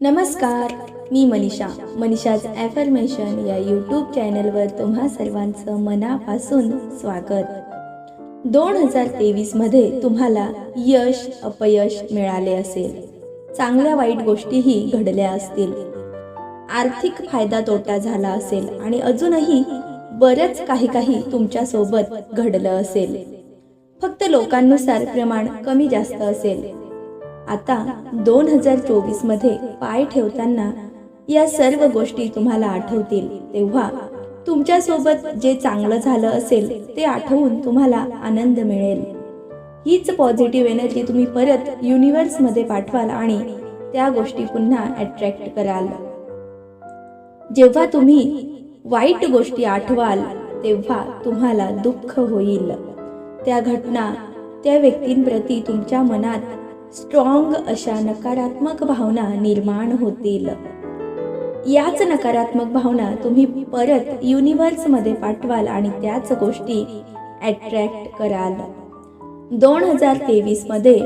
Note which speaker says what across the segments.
Speaker 1: नमस्कार मी मनीषा. मनीषाज ॲफर्मेशन या यूट्यूब चॅनलवर तुम्हा सर्वांचं मनापासून स्वागत. दोन हजार तेवीसमध्ये तुम्हाला यश अपयश मिळाले असेल. चांगल्या वाईट गोष्टीही घडल्या असतील. आर्थिक फायदा तोटा झाला असेल आणि अजूनही बरंच काही काही तुमच्यासोबत घडलं असेल. फक्त लोकांनुसार प्रमाण कमी जास्त असेल. आता दोन हजार चोवीसमध्ये पाय ठेवताना या सर्व गोष्टी तुम्हाला आठवतील. तेव्हा तुमच्यासोबत जे चांगलं झालं असेल ते आठवून तुम्हाला आनंद मिळेल. हीच पॉझिटिव्ह एनर्जी तुम्ही परत युनिवर्समध्ये पाठवाल आणि त्या गोष्टी पुन्हा अट्रॅक्ट कराल. जेव्हा तुम्ही वाईट गोष्टी आठवाल तेव्हा तुम्हाला दुःख होईल. त्या घटना त्या व्यक्तींप्रती तुमच्या मनात स्ट्रॉंग अशा नकारात्मक भावना निर्माण होतील. याच नकारात्मक भावना तुम्ही परत युनिवर्समध्ये पाठवाल आणि त्याच गोष्टी अट्रॅक्ट कराल. दोन हजार तेवीसमध्ये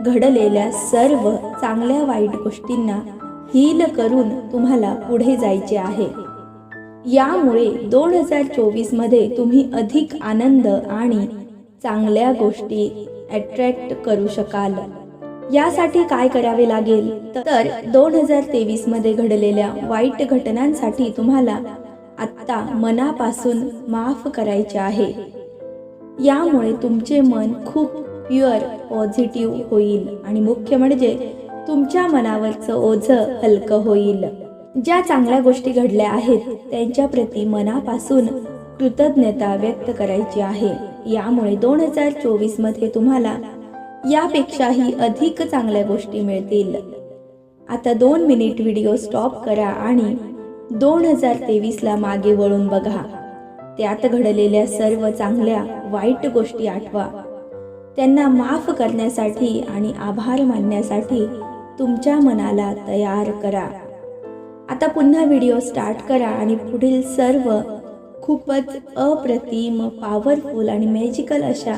Speaker 1: घडलेल्या सर्व चांगल्या वाईट गोष्टींना हील करून तुम्हाला पुढे जायचे आहे. यामुळे दोन हजार चोवीसमध्ये तुम्ही अधिक आनंद आणि चांगल्या गोष्टी अट्रॅक्ट करू शकाल. यासाठी काय करावे लागेल? तर दोन हजार तेवीसमध्ये घडलेल्या वाईट घटनांसाठी तुम्हाला आत्ता मनापासून माफ करायचे आहे. यामुळे तुमचे मन खूप प्युअर पॉझिटिव्ह होईल आणि मुख्य म्हणजे तुमच्या मनावरचं ओझं हलकं होईल. ज्या चांगल्या गोष्टी घडल्या आहेत त्यांच्या प्रती मनापासून कृतज्ञता व्यक्त करायची आहे. यामुळे दोन हजार चोवीसमध्ये तुम्हाला यापेक्षाही अधिक चांगल्या गोष्टी मिळतील. आता दोन मिनिट व्हिडिओ स्टॉप करा आणि दोन हजार तेवीसला मागे वळून बघा. त्यात घडलेल्या सर्व चांगल्या वाईट गोष्टी आठवा. त्यांना माफ करण्यासाठी आणि आभार मानण्यासाठी तुमच्या मनाला तयार करा. आता पुन्हा व्हिडिओ स्टार्ट करा आणि पुढील सर्व खूपच अप्रतिम पॉवरफुल आणि मॅजिकल अशा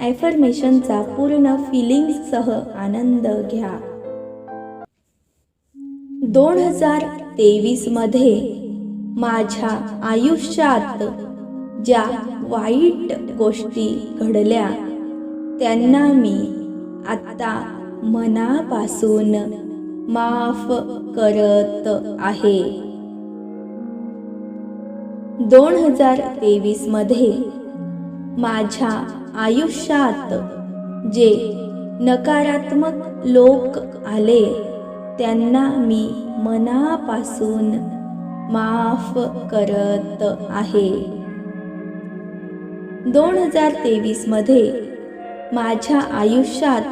Speaker 1: ॲफर्मेशनचा पूर्ण फिलिंगसह आनंद घ्या. दोन हजार तेवीसमध्ये माझ्या आयुष्यात ज्या वाईट गोष्टी घडल्या त्यांना मी आत्ता मनापासून माफ करत आहे. दोन हजार तेवीसमध्ये माझ्या आयुष्यात जे नकारात्मक लोक आले त्यांना मी मनापासून माफ करत आहे. दोन हजार तेवीसमध्ये माझ्या आयुष्यात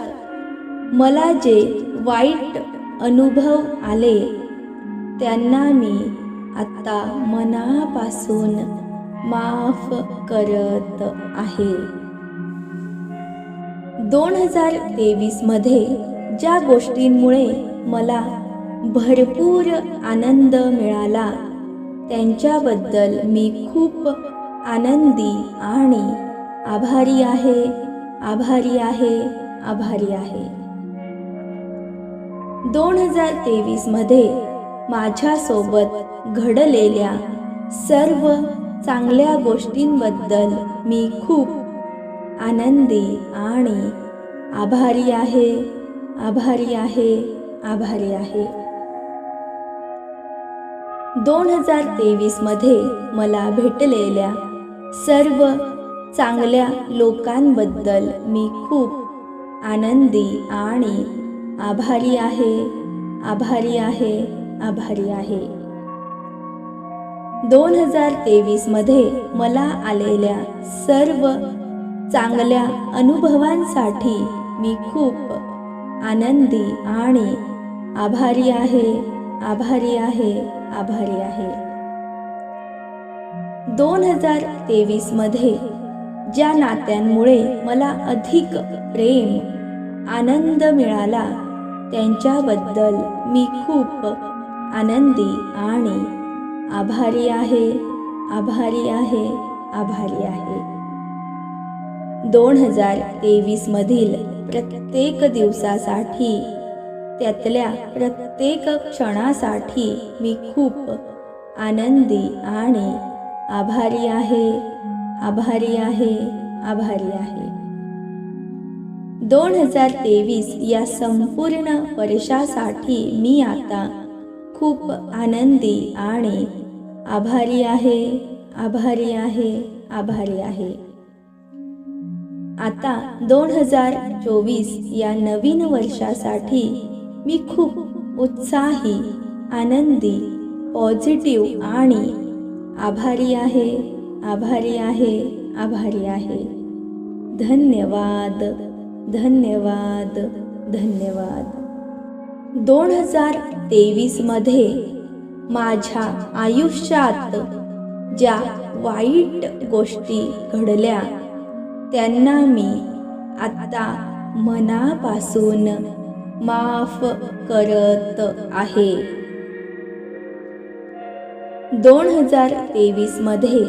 Speaker 1: मला जे वाईट अनुभव आले त्यांना मी आत्ता मनापासून माफ करत आहे. दोन हजार तेवीसमध्ये ज्या गोष्टींमुळे मला भरपूर आनंद मिळाला त्यांच्याबद्दल मी खूप आनंदी आणि आभारी आहे आभारी आहे आभारी आहे. दोन हजार तेवीसमध्ये माझ्यासोबत घडलेल्या सर्व चांगल्या गोष्टींबद्दल मी खूप आनंदी आणि आभारी आहे आभारी आहे आभारी आहे. दोन हजार तेवीसमध्ये मला भेटलेल्या सर्व चांगल्या लोकांबद्दल मी खूप आनंदी आणि आभारी आहे आभारी आहे आभारी आहे. दोन हजार तेवीसमध्ये मला आलेल्या सर्व चांगल्या अनुभवांसाठी मी खूप आनंदी आणि आभारी आहे आभारी आहे आभारी आहे. दोन हजार तेवीसमध्ये ज्या नात्यांमुळे मला अधिक प्रेम आनंद मिळाला त्यांच्याबद्दल मी खूप आनंदी आणि आभारी आहे आभारी आहे आभारी आहे. दोन हजार तेवीसमधील प्रत्येक दिवसासाठी त्यातल्या प्रत्येक क्षणासाठी मी खूप आनंदी आणि आभारी आहे आभारी आहे आभारी आहे. दोन हजार तेवीस या संपूर्ण वर्षासाठी मी आता खूप आनंदी आणि आभारी आहे आभारी आहे आभारी आहे. आता दोन हजार चोवीस या नवीन वर्षासाठी मी खूप उत्साही आनंदी पॉझिटिव्ह आणि आभारी आहे आभारी आहे आभारी आहे. धन्यवाद धन्यवाद धन्यवाद. दोन हजार तेवीसमध्ये माझ्या आयुष्यात ज्या वाईट गोष्टी घडल्या त्यांना मी आत्ता मनापासून माफ करत आहे. दोन हजार तेवीसमध्ये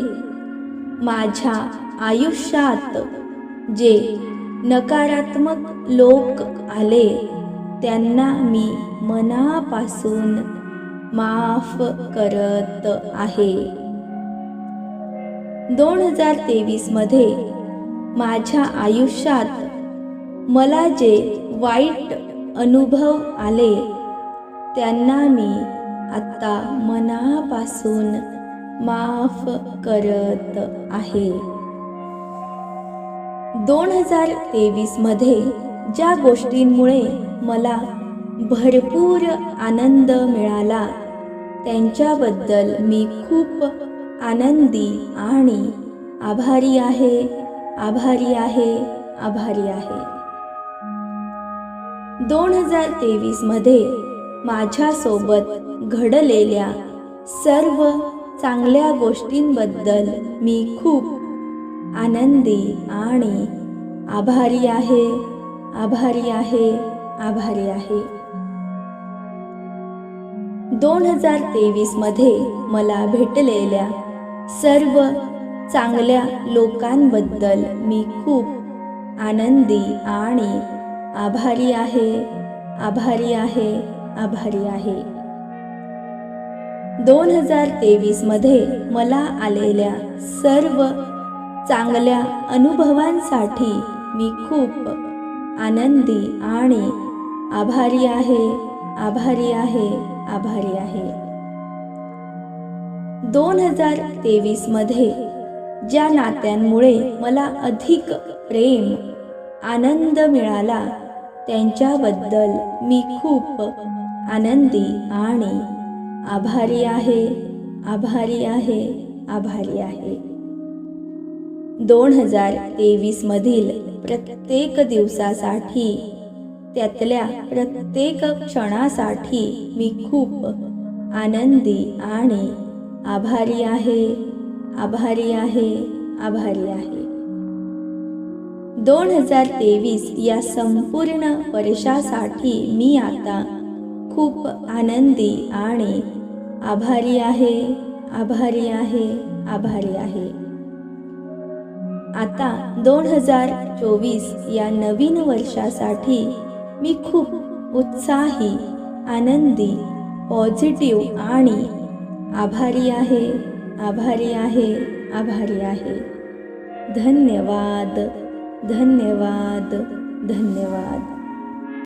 Speaker 1: माझ्या आयुष्यात जे नकारात्मक लोक आले त्यांना मी मनापासून माफ करत आहे. दोन हजार तेवीसमध्ये माझ्या आयुष्यात मला जे वाईट अनुभव आले त्यांना मी आत्ता मनापासून माफ करत आहे. दोन हजार तेवीसमध्ये ज्या गोष्टींमुळे मला भरपूर आनंद मिळाला त्यांच्याबद्दल मी खूप आनंदी आणि आभारी आहे आभारी आहे आभारी आहे. दोन हजार तेवीसमध्ये माझ्यासोबत घडलेल्या सर्व चांगल्या गोष्टींबद्दल मी खूप आनंदी आणि आभारी आहे आभारी आहे आभारी आहे. दोन हजार तेवीसमध्ये मला भेटलेल्या सर्व चांगल्या लोकांबद्दल मी खूप आनंदी आणि आभारी आहे आभारी आहे आभारी आहे. दोन हजार तेवीसमध्ये मला आलेल्या सर्व चांगल्या अनुभवांसाठी मी खूप आनंदी आणि आभारी आहे आभारी आहे. आभारी आहे. दोन हजार तेवीसमध्ये ज्या नात्यांमुळे मला अधिक प्रेम आनंद मिळाला त्यांच्याबद्दल मी खूप आनंदी आणि आभारी आहे आभारी आहे आभारी आहे. दोन हजार तेवीसमधील प्रत्येक दिवसासाठी त्यातल्या प्रत्येक क्षणासाठी मी खूप आनंदी आणि आभारी आहे आभारी आहे आभारी आहे. दोन हजार तेवीस या संपूर्ण वर्षासाठी मी आता खूप आनंदी आणि आभारी आहे आभारी आहे आभारी आहे. आता दोन हजार चोवीस या नवीन वर्षासाठी मी खूप उत्साही आनंदी पॉझिटिव्ह आणि आभारी आहे आभारी आहे आभारी आहे. धन्यवाद धन्यवाद धन्यवाद.